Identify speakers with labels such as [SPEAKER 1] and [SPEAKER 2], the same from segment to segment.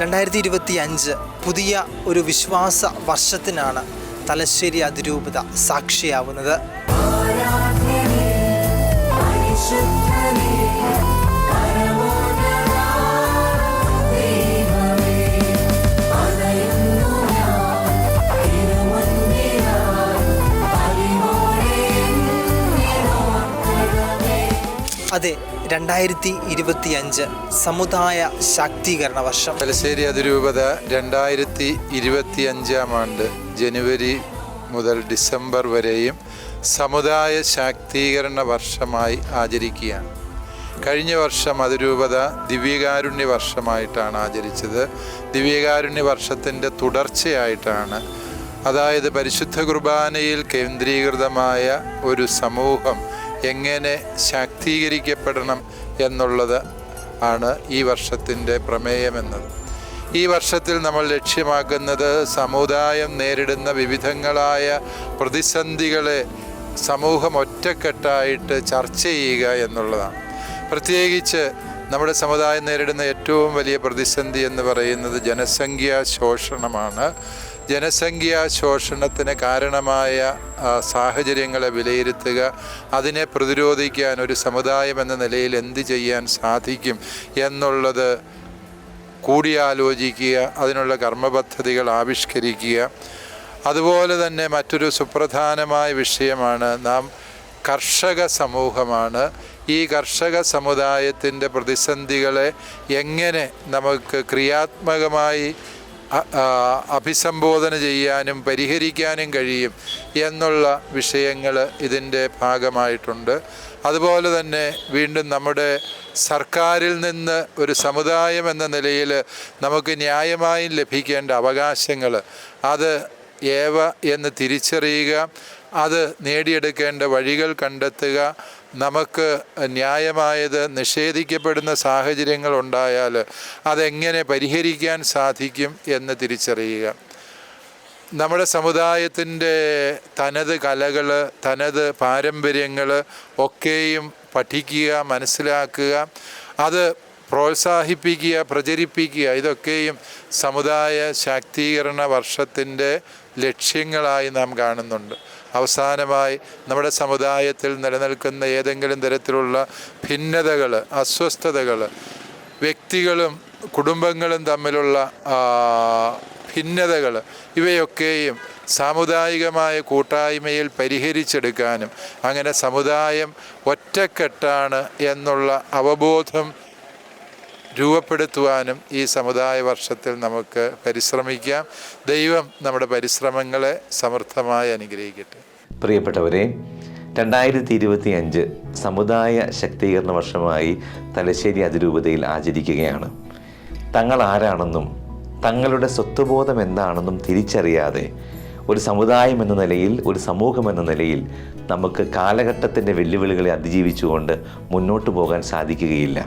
[SPEAKER 1] രണ്ടായിരത്തി ഇരുപത്തി അഞ്ച് പുതിയ ഒരു വിശ്വാസ വർഷത്തിനാണ് തലശ്ശേരി അതിരൂപത സാക്ഷിയാവുന്നത്. അതെ രണ്ടായിരത്തി ഇരുപത്തി അഞ്ച് സമുദായ ശാക്തീകരണ വർഷം.
[SPEAKER 2] തലശ്ശേരി അതിരൂപത രണ്ടായിരത്തി ഇരുപത്തി അഞ്ചാം ആണ്ട് ജനുവരി മുതൽ ഡിസംബർ വരെയും സമുദായ ശാക്തീകരണ വർഷമായി ആചരിക്കുകയാണ്. കഴിഞ്ഞ വർഷം അതിരൂപത ദിവ്യകാരുണ്യ വർഷമായിട്ടാണ് ആചരിച്ചത്. ദിവ്യകാരുണ്യ വർഷത്തിന്റെ തുടർച്ചയായിട്ടാണ്. അതായത് പരിശുദ്ധ കുർബാനയിൽ കേന്ദ്രീകൃതമായ ഒരു സമൂഹം എങ്ങനെ ശാക്തീകരിക്കപ്പെടണം എന്നുള്ളത് ആണ് ഈ വർഷത്തിന്റെ പ്രമേയമെന്നത്. ഈ വർഷത്തിൽ നമ്മൾ ലക്ഷ്യമാക്കുന്നത് സമുദായം നേരിടുന്ന വിവിധങ്ങളായ പ്രതിസന്ധികളെ സമൂഹം ഒറ്റക്കെട്ടായിട്ട് ചർച്ച ചെയ്യുക എന്നുള്ളതാണ്. പ്രത്യേകിച്ച് നമ്മുടെ സമുദായം നേരിടുന്ന ഏറ്റവും വലിയ പ്രതിസന്ധി എന്ന് പറയുന്നത് ജനസംഖ്യാ ശോഷണമാണ്. ജനസംഖ്യാ ശോഷണത്തിന് കാരണമായ സാഹചര്യങ്ങളെ വിലയിരുത്തുക അതിനെ പ്രതിരോധിക്കാൻ ഒരു സമുദായം എന്ന നിലയിൽ എന്ത് ചെയ്യാൻ സാധിക്കും എന്നുള്ളത് കൂടിയാലോചിക്കുക അതിനുള്ള കർമ്മപദ്ധതികൾ ആവിഷ്കരിക്കുക. അതുപോലെ തന്നെ മറ്റൊരു സുപ്രധാനമായ വിഷയമാണ് നാം കർഷക സമൂഹമാണ്. ഈ കർഷക സമുദായത്തിന്റെ പ്രതിസന്ധികളെ എങ്ങനെ നമുക്ക് ക്രിയാത്മകമായി അഭിസംബോധന ചെയ്യാനും പരിഹരിക്കാനും കഴിയും എന്നുള്ള വിഷയങ്ങൾ ഇതിന്റെ ഭാഗമായിട്ടുണ്ട്. അതുപോലെ തന്നെ വീണ്ടും നമ്മുടെ സർക്കാരിൽ നിന്ന് ഒരു സമുദായം എന്ന നിലയിൽ നമുക്ക് ന്യായമായും ലഭിക്കേണ്ട അവകാശങ്ങൾ അത് ഏവ എന്ന് തിരിച്ചറിയുക അത് നേടിയെടുക്കേണ്ട വഴികൾ കണ്ടെത്തുക നമുക്ക് ന്യായമായത് നിഷേധിക്കപ്പെടുന്ന സാഹചര്യങ്ങൾ ഉണ്ടായാൽ അതെങ്ങനെ പരിഹരിക്കാൻ സാധിക്കും എന്ന് തിരിച്ചറിയുക. നമ്മുടെ സമുദായത്തിന്റെ തനത് കലകൾ തനത് പാരമ്പര്യങ്ങൾ ഒക്കെയും പഠിക്കുക മനസ്സിലാക്കുക അത് പ്രോത്സാഹിപ്പിക്കുക പ്രചരിപ്പിക്കുക ഇതൊക്കെയും സമുദായ ശാക്തീകരണ വർഷത്തിന്റെ ലക്ഷ്യങ്ങളായി നാം കാണുന്നുണ്ട്. അവസാനമായി നമ്മുടെ സമുദായത്തിൽ നിലനിൽക്കുന്ന ഏതെങ്കിലും തരത്തിലുള്ള ഭിന്നതകൾ അസ്വസ്ഥതകൾ വ്യക്തികളും കുടുംബങ്ങളും തമ്മിലുള്ള ഭിന്നതകൾ ഇവയൊക്കെയും സാമുദായികമായ കൂട്ടായ്മയിൽ പരിഹരിച്ചെടുക്കാനും അങ്ങനെ സമുദായം ഒറ്റക്കെട്ടാണ് എന്നുള്ള അവബോധം രൂപപ്പെടുത്തുവാനും ഈ സമുദായ വർഷത്തിൽ നമുക്ക് പരിശ്രമിക്കാം. ദൈവം നമ്മുടെ പരിശ്രമങ്ങളെ സമർത്ഥമായി അനുഗ്രഹിക്കട്ടെ.
[SPEAKER 3] പ്രിയപ്പെട്ടവരെ രണ്ടായിരത്തി ഇരുപത്തി അഞ്ച് സമുദായ ശക്തീകരണ വർഷമായി തലശ്ശേരി അതിരൂപതയിൽ ആചരിക്കുകയാണ്. തങ്ങൾ ആരാണെന്നും തങ്ങളുടെ സ്വത്വബോധം എന്താണെന്നും തിരിച്ചറിയാതെ ഒരു സമുദായം എന്ന നിലയിൽ ഒരു സമൂഹം എന്ന നിലയിൽ നമുക്ക് കാലഘട്ടത്തിന്റെ വെല്ലുവിളികളെ അതിജീവിച്ചുകൊണ്ട് മുന്നോട്ട് പോകാൻ സാധിക്കുകയില്ല.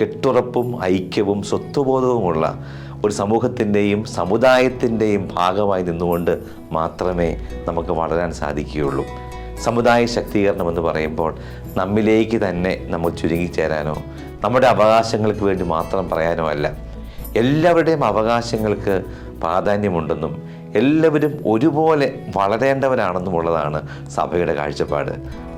[SPEAKER 3] കെട്ടുറപ്പും ഐക്യവും സ്വത്വബോധവുമുള്ള ഒരു സമൂഹത്തിന്റെയും സമുദായത്തിന്റെയും ഭാഗമായി നിന്നുകൊണ്ട് മാത്രമേ നമുക്ക് വളരാൻ സാധിക്കുകയുള്ളൂ. സമുദായ ശക്തീകരണം എന്ന് പറയുമ്പോൾ നമ്മിലേക്ക് തന്നെ നമ്മൾ ചുരുങ്ങിച്ചേരാനോ നമ്മുടെ അവകാശങ്ങൾക്ക് വേണ്ടി മാത്രം പറയാനോ അല്ല. എല്ലാവരുടെയും അവകാശങ്ങൾക്ക് പ്രാധാന്യമുണ്ടെന്നും എല്ലാവരും ഒരുപോലെ വളരേണ്ടവരാണെന്നുമുള്ളതാണ് സഭയുടെ കാഴ്ചപ്പാട്.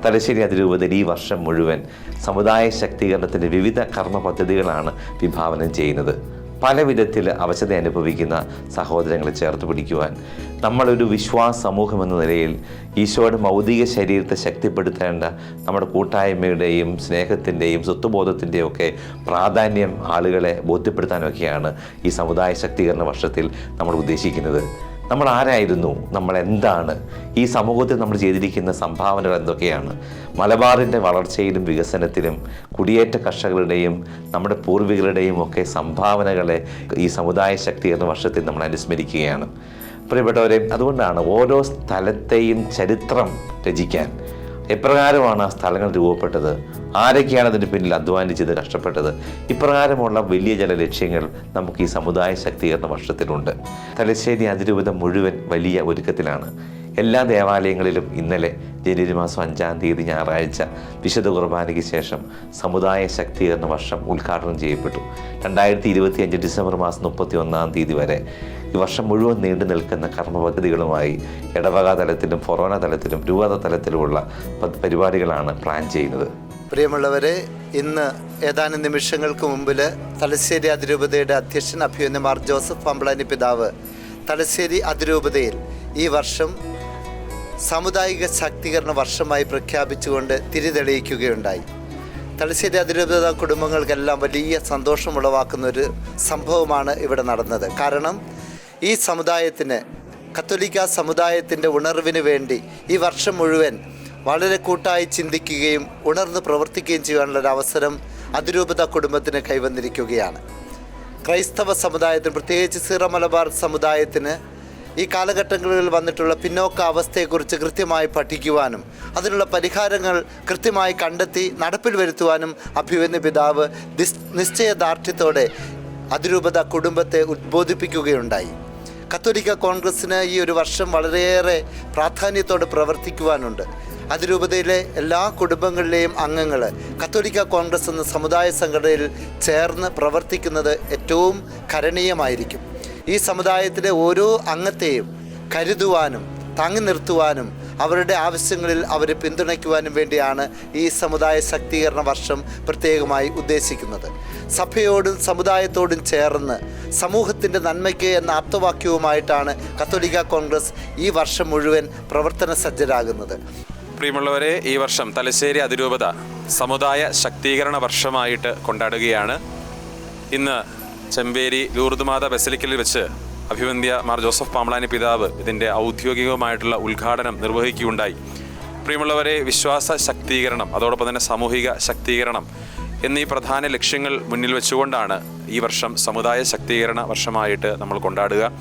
[SPEAKER 3] തലശ്ശേരി അതിരൂപതയിൽ ഈ വർഷം മുഴുവൻ സമുദായ ശക്തീകരണത്തിന്റെ വിവിധ കർമ്മ പദ്ധതികളാണ് വിഭാവനം ചെയ്യുന്നത്. പല വിധത്തിൽ അവശത അനുഭവിക്കുന്ന സഹോദരങ്ങളെ ചേർത്ത് പിടിക്കുവാൻ നമ്മളൊരു വിശ്വാസ സമൂഹം എന്ന നിലയിൽ ഈശോയുടെ മൗതിക ശരീരത്തെ ശക്തിപ്പെടുത്തേണ്ട നമ്മുടെ കൂട്ടായ്മയുടെയും സ്നേഹത്തിന്റെയും സ്വത്വബോധത്തിന്റെയും ഒക്കെ പ്രാധാന്യം ആളുകളെ ബോധ്യപ്പെടുത്താനൊക്കെയാണ് ഈ സമുദായ ശക്തീകരണ വർഷത്തിൽ നമ്മൾ ഉദ്ദേശിക്കുന്നത്. നമ്മൾ ആരായിരുന്നു? നമ്മൾ എന്താണ്? ഈ സമൂഹത്തിൽ നമ്മൾ ചെയ്തിരിക്കുന്ന സംഭാവനകൾ എന്തൊക്കെയാണ്? മലബാറിന്റെ വളർച്ചയിലും വികസനത്തിലും കുടിയേറ്റ കർഷകരുടെയും നമ്മുടെ പൂർവികരുടെയും ഒക്കെ സംഭാവനകളെ ഈ സമുദായ ശക്തീകരണ വർഷത്തിൽ നമ്മൾ അനുസ്മരിക്കുകയാണ്. പ്രിയപ്പെട്ടവരെ അതുകൊണ്ടാണ് ഓരോ സ്ഥലത്തെയും ചരിത്രം രചിക്കാൻ എപ്രകാരമാണ് ആ സ്ഥലങ്ങൾ രൂപപ്പെട്ടത്? ആരൊക്കെയാണ് അതിന് പിന്നിൽ അധ്വാനിച്ചത് കഷ്ടപ്പെട്ടത്? ഇപ്രകാരമുള്ള വലിയ ചില ലക്ഷ്യങ്ങൾ നമുക്ക് ഈ സമുദായ ശക്തീകരണ വർഷത്തിലുണ്ട്. തലശ്ശേരി അതിരൂപത മുഴുവൻ വലിയ ഒരുക്കത്തിലാണ്. എല്ലാ ദേവാലയങ്ങളിലും ഇന്നലെ ജനുവരി മാസം അഞ്ചാം തീയതി ഞായറാഴ്ച വിശുദ്ധ കുർബാനയ്ക്ക് ശേഷം സമുദായ ശക്തീകരണ വർഷം ഉദ്ഘാടനം ചെയ്യപ്പെട്ടു. രണ്ടായിരത്തി ഇരുപത്തി അഞ്ച് ഡിസംബർ മാസം മുപ്പത്തി ഒന്നാം തീയതി വരെ ഈ വർഷം മുഴുവൻ നീണ്ടു നിൽക്കുന്ന കർമ്മ പദ്ധതികളുമായി ഇടവക തലത്തിലും ഫൊറോന തലത്തിലും രൂപത തലത്തിലുമുള്ള പരിപാടികളാണ് പ്ലാൻ ചെയ്യുന്നത്.
[SPEAKER 4] പ്രിയമുള്ളവരെ ഇന്ന് ഏതാനും നിമിഷങ്ങൾക്ക് മുമ്പിൽ തലശ്ശേരി അതിരൂപതയുടെ അധ്യക്ഷൻ അഭിമന്യ മാർ ജോസഫ് പമ്പളാനി പിതാവ് തലശ്ശേരി അതിരൂപതയിൽ ഈ വർഷം സാമുദായിക ശാക്തീകരണ വർഷമായി പ്രഖ്യാപിച്ചുകൊണ്ട് തിരിതെളിയിക്കുകയുണ്ടായി. തലശ്ശേരി അതിരൂപത കുടുംബങ്ങൾക്കെല്ലാം വലിയ സന്തോഷമുളവാക്കുന്ന ഒരു സംഭവമാണ് ഇവിടെ നടന്നത്. കാരണം ഈ സമുദായത്തിന് കത്തോലിക്ക സമുദായത്തിന്റെ ഉണർവിന് വേണ്ടി ഈ വർഷം മുഴുവൻ വളരെ കൂട്ടായി ചിന്തിക്കുകയും ഉണർന്ന് പ്രവർത്തിക്കുകയും ചെയ്യാനുള്ള ഒരു അവസരം അതിരൂപത കുടുംബത്തിന് കൈവന്നിരിക്കുകയാണ്. ക്രൈസ്തവ സമുദായത്തിന് പ്രത്യേകിച്ച് സീറ മലബാർ സമുദായത്തിന് ഈ കാലഘട്ടങ്ങളിൽ വന്നിട്ടുള്ള പിന്നോക്ക അവസ്ഥയെക്കുറിച്ച് കൃത്യമായി പഠിക്കുവാനും അതിനുള്ള പരിഹാരങ്ങൾ കൃത്യമായി കണ്ടെത്തി നടപ്പിൽ വരുത്തുവാനും അഭിവന്യ പിതാവ് നിശ്ചയദാർഢ്യത്തോടെ അതിരൂപത കുടുംബത്തെ ഉദ്ബോധിപ്പിക്കുകയുണ്ടായി. കത്തോലിക്ക കോൺഗ്രസ്സിന് ഈ ഒരു വർഷം വളരെയേറെ പ്രാധാന്യത്തോടെ പ്രവർത്തിക്കുവാനുണ്ട്. അതിരൂപതയിലെ എല്ലാ കുടുംബങ്ങളിലെയും അംഗങ്ങൾ കത്തോലിക്ക കോൺഗ്രസ് എന്ന സമുദായ സംഘടനയിൽ ചേർന്ന് പ്രവർത്തിക്കുന്നത് ഏറ്റവും കരണീയമായിരിക്കും. ഈ സമുദായത്തിലെ ഓരോ അംഗത്തെയും കരുതുവാനും താങ്ങി നിർത്തുവാനും അവരുടെ ആവശ്യങ്ങളിൽ അവരെ പിന്തുണയ്ക്കുവാനും വേണ്ടിയാണ് ഈ സമുദായ ശക്തീകരണ വർഷം പ്രത്യേകമായി ഉദ്ദേശിക്കുന്നത്. സഭയോടും സമുദായത്തോടും ചേർന്ന് സമൂഹത്തിന്റെ നന്മയ്ക്ക് എന്ന ആപ്തവാക്യവുമായിട്ടാണ് കത്തോലിക്ക കോൺഗ്രസ് ഈ വർഷം മുഴുവൻ പ്രവർത്തന സജ്ജരാകുന്നത്
[SPEAKER 5] പ്രിയമുള്ളവരെ ഈ വർഷം തലശ്ശേരി അതിരൂപത സമുദായ ശക്തീകരണ വർഷമായിട്ട് കൊണ്ടാടുകയാണ്. ഇന്ന് ചെമ്പേരി ലൂർദുമാത ബസലിക്കലിൽ വെച്ച് അഭിവന്ധ്യ മാർ ജോസഫ് പാമ്പളാനി പിതാവ് ഇതിന്റെ ഔദ്യോഗികമായിട്ടുള്ള ഉദ്ഘാടനം നിർവഹിക്കുകയുണ്ടായി. പ്രിയമുള്ളവരെ വിശ്വാസ ശക്തീകരണം അതോടൊപ്പം തന്നെ സാമൂഹിക ശക്തീകരണം എന്നീ പ്രധാന ലക്ഷ്യങ്ങൾ മുന്നിൽ വെച്ചുകൊണ്ടാണ് ഈ വർഷം സമുദായ ശക്തീകരണ വർഷമായിട്ട് നമ്മൾ കൊണ്ടാടുക.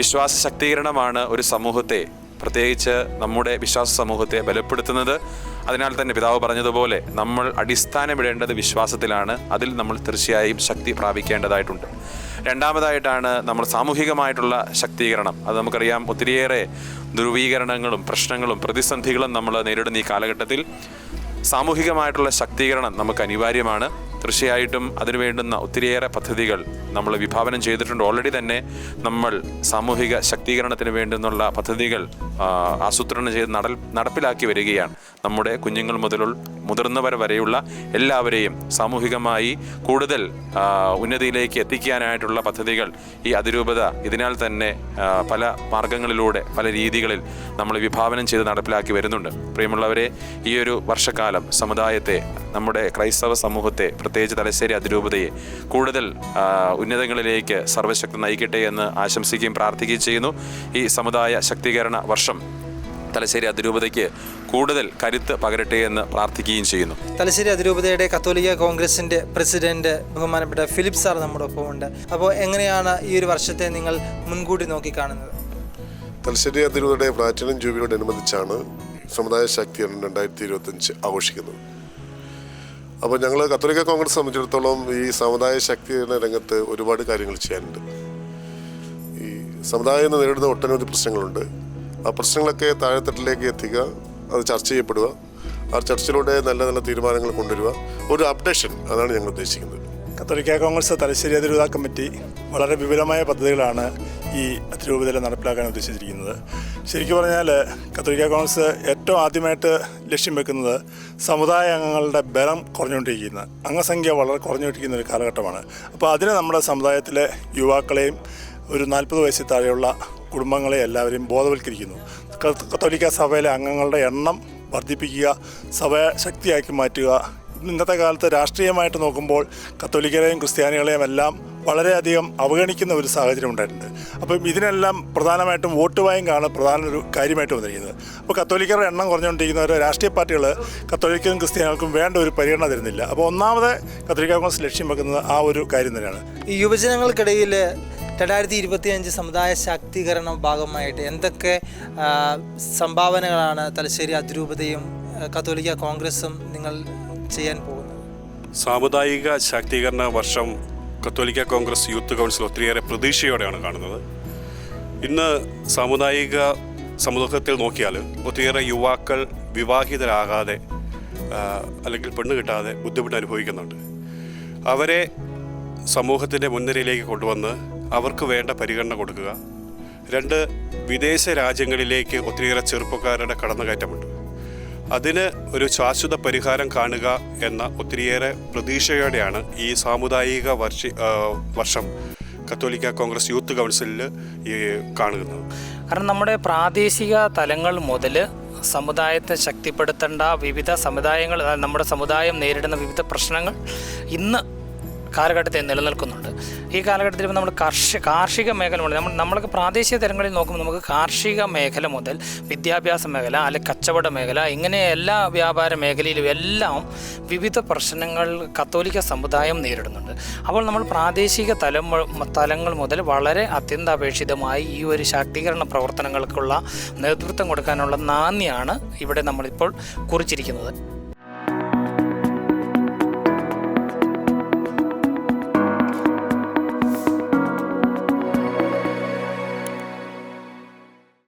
[SPEAKER 5] വിശ്വാസ ശക്തീകരണമാണ് ഒരു സമൂഹത്തെ പ്രത്യേകിച്ച് നമ്മുടെ വിശ്വാസ സമൂഹത്തെ ബലപ്പെടുത്തുന്നത്. അതിനാൽ തന്നെ പിതാവ് പറഞ്ഞതുപോലെ നമ്മൾ അടിസ്ഥാനമിടേണ്ടത് വിശ്വാസത്തിലാണ്. അതിൽ നമ്മൾ തീർച്ചയായും ശക്തി പ്രാപിക്കേണ്ടതായിട്ടുണ്ട്. രണ്ടാമതായിട്ടാണ് നമ്മൾ സാമൂഹികമായിട്ടുള്ള ശക്തീകരണം. അത് നമുക്കറിയാം ഒത്തിരിയേറെ ധ്രുവീകരണങ്ങളും പ്രശ്നങ്ങളും പ്രതിസന്ധികളും നമ്മൾ നേരിടുന്ന ഈ കാലഘട്ടത്തിൽ സാമൂഹികമായിട്ടുള്ള ശക്തീകരണം നമുക്ക് അനിവാര്യമാണ്. തീർച്ചയായിട്ടും അതിനു വേണ്ടുന്ന ഒത്തിരിയേറെ പദ്ധതികൾ നമ്മൾ വിഭാവനം ചെയ്തിട്ടുണ്ട്. ഓൾറെഡി തന്നെ നമ്മൾ സാമൂഹിക ശക്തീകരണത്തിന് വേണ്ടുന്നുള്ള പദ്ധതികൾ ആസൂത്രണം ചെയ്ത് നട നടപ്പിലാക്കി വരികയാണ്. നമ്മുടെ കുഞ്ഞുങ്ങൾ മുതൽ മുതിർന്നവർ വരെയുള്ള എല്ലാവരെയും സാമൂഹികമായി കൂടുതൽ ഉന്നതിയിലേക്ക് എത്തിക്കാനായിട്ടുള്ള പദ്ധതികൾ ഈ അതിരൂപത ഇതിനാൽ തന്നെ പല മാർഗങ്ങളിലൂടെ പല രീതികളിൽ നമ്മൾ വിഭാവനം ചെയ്ത് നടപ്പിലാക്കി വരുന്നുണ്ട്. പ്രിയമുള്ളവരെ ഈ ഒരു വർഷക്കാലം സമുദായത്തെ നമ്മുടെ ക്രൈസ്തവ സമൂഹത്തെ പ്രത്യേകിച്ച് തലശ്ശേരി അതിരൂപതയെ കൂടുതൽ ഉന്നതങ്ങളിലേക്ക് സർവശക്തി നയിക്കട്ടെ എന്ന് ആശംസിക്കുകയും പ്രാർത്ഥിക്കുകയും ചെയ്യുന്നു. ഈ സമുദായ ശക്തീകരണ വർഷം തലശ്ശേരി അതിരൂപതയ്ക്ക് കൂടുതൽ കരുത്ത് പകരട്ടെ എന്ന് പ്രാർത്ഥിക്കുകയും ചെയ്യുന്നു.
[SPEAKER 1] തലശ്ശേരി അതിരൂപതയുടെ കത്തോലിക്ക കോൺഗ്രസിന്റെ പ്രസിഡന്റ് ബഹുമാനപ്പെട്ട ഫിലിപ്പ് സാർ നമ്മുടെ ഒപ്പം ഉണ്ട്. അപ്പോൾ എങ്ങനെയാണ് ഈ ഒരു വർഷത്തെ നിങ്ങൾ മുൻകൂട്ടി നോക്കി കാണുന്നത്
[SPEAKER 6] തലശ്ശേരി അതിരൂപതയുടെ പ്ലാറ്റിനം ജൂബിലിയോടനുബന്ധിച്ചാണ് സമുദായ ശാക്തീകരണം രണ്ടായിരത്തി ഇരുപത്തഞ്ച് ആഘോഷിക്കുന്നത്. അപ്പോൾ ഞങ്ങൾ കത്തോലിക്ക കോൺഗ്രസ് സംബന്ധിച്ചിടത്തോളം ഈ സമുദായ ശക്തിയുടെ രംഗത്ത് ഒരുപാട് കാര്യങ്ങൾ ചെയ്യാനുണ്ട്. ഈ സമുദായം നേരിടുന്ന ഒട്ടനവധി പ്രശ്നങ്ങളുണ്ട്. ആ പ്രശ്നങ്ങളൊക്കെ താഴെത്തട്ടിലേക്ക് എത്തിക്കുക അത് ചർച്ച ചെയ്യപ്പെടുക ആ ചർച്ചയിലൂടെ നല്ല നല്ല തീരുമാനങ്ങൾ കൊണ്ടുവരിക ഒരു അപ്ഡേഷൻ അതാണ് ഞങ്ങൾ ഉദ്ദേശിക്കുന്നത്.
[SPEAKER 7] കത്തോലിക്ക കോൺഗ്രസ് തലശ്ശേരി അതിരൂപത കമ്മിറ്റി വളരെ വിപുലമായ പദ്ധതികളാണ് ഈ അതിരൂപതയിൽ നടപ്പിലാക്കാൻ ഉദ്ദേശിച്ചിരിക്കുന്നത്. ശരിക്കും പറഞ്ഞാൽ കത്തോലിക്ക കോൺഗ്രസ് ഏറ്റവും ആദ്യമായിട്ട് ലക്ഷ്യം വെക്കുന്നത് സമുദായ അംഗങ്ങളുടെ ബലം കുറഞ്ഞുകൊണ്ടിരിക്കുന്ന അംഗസംഖ്യ വളരെ കുറഞ്ഞുകൊണ്ടിരിക്കുന്ന ഒരു കാലഘട്ടമാണ്. അപ്പോൾ അതിന് നമ്മുടെ സമുദായത്തിലെ യുവാക്കളെയും ഒരു നാൽപ്പത് വയസ്സിൽ താഴെയുള്ള കുടുംബങ്ങളെ എല്ലാവരെയും ബോധവൽക്കരിക്കുന്നു. കത്ത് കത്തോലിക്ക സഭയിലെ അംഗങ്ങളുടെ എണ്ണം വർദ്ധിപ്പിക്കുക സഭയെ ശക്തിയാക്കി മാറ്റുക ഇന്നത്തെ കാലത്ത് രാഷ്ട്രീയമായിട്ട് നോക്കുമ്പോൾ കത്തോലിക്കരെയും ക്രിസ്ത്യാനികളെയും എല്ലാം വളരെയധികം അവഗണിക്കുന്ന ഒരു സാഹചര്യം ഉണ്ടായിട്ടുണ്ട്. അപ്പം ഇതിനെല്ലാം പ്രധാനമായിട്ടും വോട്ട് ബാങ്കാണ് പ്രധാന ഒരു കാര്യമായിട്ട് വന്നിരിക്കുന്നത്. അപ്പോൾ കത്തോലിക്കരുടെ എണ്ണം കുറഞ്ഞുകൊണ്ടിരിക്കുന്ന ഓരോ രാഷ്ട്രീയ പാർട്ടികൾ കത്തോലിക്കും ക്രിസ്ത്യാനികൾക്കും വേണ്ട ഒരു പരിഗണന തരുന്നില്ല. അപ്പോൾ ഒന്നാമത് കത്തോലിക്ക കോൺഗ്രസ് ലക്ഷ്യം വെക്കുന്നത് ആ ഒരു കാര്യം തന്നെയാണ്.
[SPEAKER 1] ഈ യുവജനങ്ങൾക്കിടയിൽ രണ്ടായിരത്തി ഇരുപത്തി അഞ്ച് സമുദായ ശാക്തീകരണ ഭാഗമായിട്ട് എന്തൊക്കെ സംഭാവനകളാണ് തലശ്ശേരി അതിരൂപതയും കത്തോലിക്ക കോൺഗ്രസും നിങ്ങൾ ചെയ്യാൻ പോകുന്നത്?
[SPEAKER 8] സാമുദായിക ശാക്തീകരണ വർഷം കത്തോലിക്ക കോൺഗ്രസ് യൂത്ത് കൗൺസിൽ ഒത്തിരിയേറെ പ്രതീക്ഷയോടെയാണ് കാണുന്നത്. ഇന്ന് സാമുദായിക സമൂഹത്തിൽ നോക്കിയാൽ ഒത്തിരിയേറെ യുവാക്കൾ വിവാഹിതരാകാതെ അല്ലെങ്കിൽ പെണ്ണ് കിട്ടാതെ ബുദ്ധിമുട്ട് അനുഭവിക്കുന്നുണ്ട്. അവരെ സമൂഹത്തിന്റെ മുൻനിരയിലേക്ക് കൊണ്ടുവന്ന് അവർക്ക് വേണ്ട പരിഗണന കൊടുക്കുക. രണ്ട് വിദേശ രാജ്യങ്ങളിലേക്ക് ഒത്തിരിയേറെ ചെറുപ്പക്കാരുടെ കടന്നുകയറ്റമുണ്ട്. അതിന് ഒരു ശാശ്വത പരിഹാരം കാണുക എന്ന ഒത്തിരിയേറെ പ്രതീക്ഷയോടെയാണ് ഈ സാമുദായിക വർഷ വർഷം കത്തോലിക്ക കോൺഗ്രസ് യൂത്ത് കൗൺസിലിൽ ഈ കാണുന്നത്.
[SPEAKER 9] കാരണം നമ്മുടെ പ്രാദേശിക തലങ്ങൾ മുതൽ സമുദായത്തെ ശക്തിപ്പെടുത്തേണ്ട വിവിധ സമുദായങ്ങൾ നമ്മുടെ സമുദായം നേരിടുന്ന വിവിധ പ്രശ്നങ്ങൾ ഇന്ന് കാലഘട്ടത്തിൽ നിലനിൽക്കുന്നുണ്ട്. ഈ കാലഘട്ടത്തിൽ ഇപ്പോൾ നമ്മൾ കാർഷിക കാർഷിക മേഖല മുതൽ നമ്മൾ നമ്മൾക്ക് പ്രാദേശിക തലങ്ങളിൽ നോക്കുമ്പോൾ നമുക്ക് കാർഷിക മേഖല മുതൽ വിദ്യാഭ്യാസ മേഖല അല്ലെങ്കിൽ കച്ചവട മേഖല ഇങ്ങനെ എല്ലാ വ്യാപാര മേഖലയിലും എല്ലാം വിവിധ പ്രശ്നങ്ങൾ കത്തോലിക്ക സമുദായം നേരിടുന്നുണ്ട്. അപ്പോൾ നമ്മൾ പ്രാദേശിക തലം തലങ്ങൾ മുതൽ വളരെ അത്യന്താപേക്ഷിതമായി ഈ ഒരു ശാക്തീകരണ പ്രവർത്തനങ്ങൾക്കുള്ള നേതൃത്വം കൊടുക്കാനുള്ള നാന്ദിയാണ് ഇവിടെ നമ്മളിപ്പോൾ കുറിച്ചിരിക്കുന്നത്.